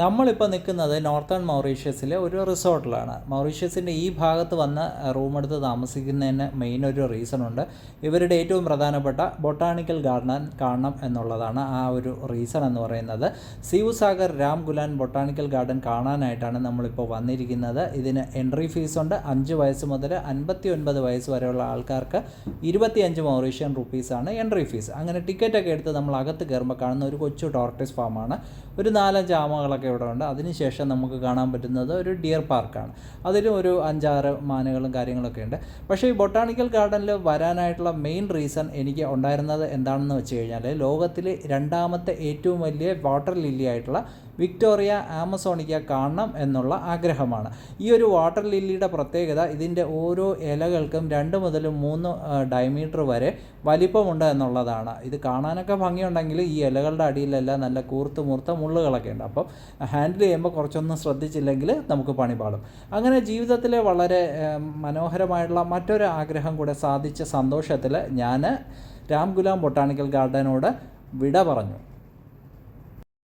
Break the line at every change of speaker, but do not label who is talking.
നമ്മളിപ്പോൾ നിൽക്കുന്നത് നോർത്തേൺ മൗറീഷ്യസിലെ ഒരു റിസോർട്ടിലാണ്. മൗറീഷ്യസിന്റെ ഈ ഭാഗത്ത് വന്ന് റൂമെടുത്ത് താമസിക്കുന്നതിന് മെയിൻ ഒരു റീസൺ ഉണ്ട്. ഇവരുടെ ഏറ്റവും പ്രധാനപ്പെട്ട ബൊട്ടാണിക്കൽ ഗാർഡൻ കാണണം എന്നുള്ളതാണ് ആ ഒരു റീസൺ എന്ന് പറയുന്നത്. സാഗർ രാം ഗുലാൻ ബൊട്ടാണിക്കൽ ഗാർഡൻ കാണാനായിട്ടാണ് നമ്മളിപ്പോൾ വന്നിരിക്കുന്നത്. ഇതിന് എൻട്രി ഫീസ് ഉണ്ട്. അഞ്ച് വയസ്സ് മുതൽ അൻപത്തി ഒൻപത് വയസ്സ് വരെയുള്ള ആൾക്കാർക്ക് ഇരുപത്തിയഞ്ച് മൗറീഷ്യൻ റുപ്പീസാണ് എൻട്രി ഫീസ് അങ്ങനെ ടിക്കറ്റൊക്കെ എടുത്ത് നമ്മൾ അകത്ത് കയറുമ്പോൾ കാണുന്ന ഒരു കൊച്ചു ടോർട്ടിസ് ഫാമാണ് ഒരു നാലഞ്ച് ആമകളൊക്കെ ഇവിടെ ഉണ്ട്. അതിനുശേഷം നമുക്ക് കാണാൻ പറ്റുന്നത് ഒരു ഡിയർ പാർക്കാണ്. അതിലും ഒരു അഞ്ചാറ് മാനുകളും കാര്യങ്ങളൊക്കെ ഉണ്ട്. പക്ഷേ ഈ ബൊട്ടാണിക്കൽ ഗാർഡനിൽ വരാനായിട്ടുള്ള മെയിൻ റീസൺ എനിക്ക് ഉണ്ടായിരുന്നത് എന്താണെന്ന് വെച്ച് കഴിഞ്ഞാൽ ലോകത്തിലെ രണ്ടാമത്തെ ഏറ്റവും വലിയ വാട്ടർ ലില്ലി ആയിട്ടുള്ള വിക്ടോറിയ ആമസോണിക്ക കാണണം എന്നുള്ള ആഗ്രഹമാണ്. ഈ ഒരു വാട്ടർ ലില്ലിയുടെ പ്രത്യേകത ഇതിന്റെ ഓരോ ഇലകൾക്കും രണ്ട് മുതൽ മൂന്ന് ഡയമീറ്റർ വരെ വലിപ്പമുണ്ട് എന്നുള്ളതാണ്. ഇത് കാണാനൊക്കെ ഭംഗിയുണ്ടെങ്കിൽ ഈ ഇലകളുടെ അടിയിലെല്ലാം നല്ല കൂർത്ത് മൂർത്ത മുള്ളുകളൊക്കെ ഉണ്ട്. അപ്പം ഹാൻഡിൽ ചെയ്യുമ്പോൾ കുറച്ചൊന്നും ശ്രദ്ധിച്ചില്ലെങ്കിൽ നമുക്ക് പണി പാടും. അങ്ങനെ ജീവിതത്തിലെ വളരെ മനോഹരമായിട്ടുള്ള മറ്റൊരു ആഗ്രഹം കൂടെ സാധിച്ച സന്തോഷത്തിൽ ഞാൻ രാംഗുലാം ബൊട്ടാണിക്കൽ ഗാർഡനോട് വിട പറഞ്ഞു.